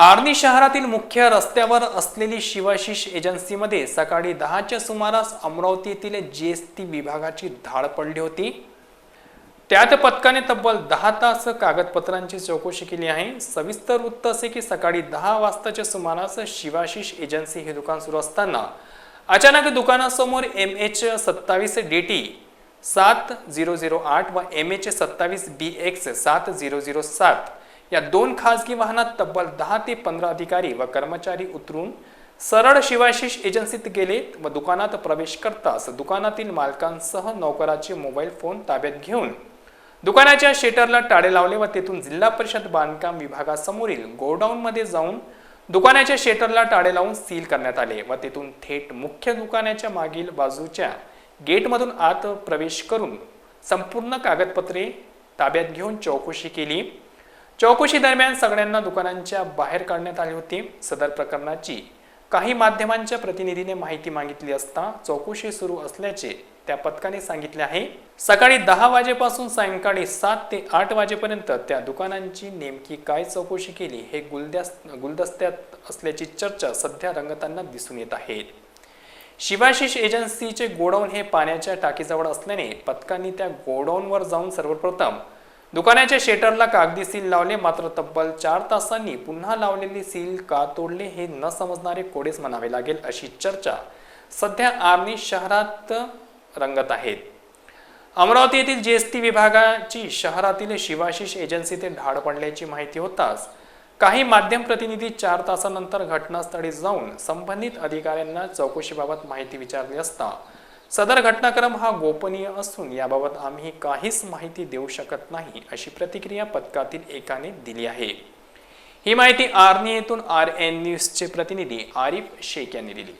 आर्णी शहरातील मुख्य रस्त्यावर असलेली शिवाशिष एजन्सीमध्ये सकाळी दहाच्या सुमारास अमरावती येथील टी विभागाची धाड पडली होती. त्यात पथकाने तब्बल दहा तास कागदपत्रांची चौकशी केली आहे. सविस्तर वृत्त असे की सकाळी दहा वाजताच्या सुमारास शिवाशिष एजन्सी हे दुकान सुरू असताना अचानक दुकानासमोर एम एच सत्तावीस डी टी सात झिरो झिरो आठ व एम एच सत्तावीस बी एक्स सात झिरो झिरो सात या दोन खासगी वाहनात तब्बल दहा ते पंधरा अधिकारी व कर्मचारी उतरून सरळ शिवाशिष एजन्सीत गेले व दुकानात प्रवेश करताच दुकानातील मालकांसह नोकराचे मोबाईल फोन ताब्यात घेऊन दुकानाच्या शेटरला टाळे लावले व तेथून जिल्हा परिषद बांधकाम विभागासमोरील गोडाऊनमध्ये जाऊन दुकानाच्या शेटरला टाळे लावून सील करण्यात आले व तेथून थेट मुख्य दुकानाच्या मागील बाजूच्या गेटमधून आत प्रवेश करून संपूर्ण कागदपत्रे ताब्यात घेऊन चौकशी केली. चौकशी दरम्यान सगळ्यांना दुकानांच्या बाहेर काढण्यात आली होती. सदर प्रकरणाची काही माध्यमांच्या प्रतिनिधीने माहिती मागितली असता चौकशी सुरू असल्याचे त्या पथकाने सांगितले आहे. सकाळी दहा वाजेपासून सायंकाळी सात ते आठ वाजेपर्यंत त्या दुकानांची नेमकी काय चौकशी केली हे गुलदस गुलदस्त्यात असल्याची चर्चा सध्या रंगताना दिसून येत आहे. शिवाशिष एजन्सीचे गोडाऊन हे पाण्याच्या टाकीजवळ असल्याने पथकांनी त्या गोडाऊनवर जाऊन सर्वप्रथम दुकानाच्या शेटरला कागदी सील लावले मात्र तब्बल चार तासांनी पुन्हा लावलेली सील का तोडले हे न समजणारे कोडेच म्हणावे लागेल अशी चर्चा सध्या आर्णी शहरात रंगत आहेत अमरावती येथील जीएसटी विभागाची शहरातील शिवाशिष एजन्सीते धाड पडल्याची माहिती होताच काही माध्यम प्रतिनिधी चार तासानंतर घटनास्थळी जाऊन संबंधित अधिकाऱ्यांना चौकशीबाबत माहिती विचारली असता सदर घटनाक्रम हा गोपनीय असून याबाबत आम्ही काहीच माहिती देऊ शकत नाही अशी प्रतिक्रिया पथकातील एकाने दिली आहे. ही माहिती आर्नी येथून आर एन न्यूजचे प्रतिनिधी आरिफ शेख यांनी दिली.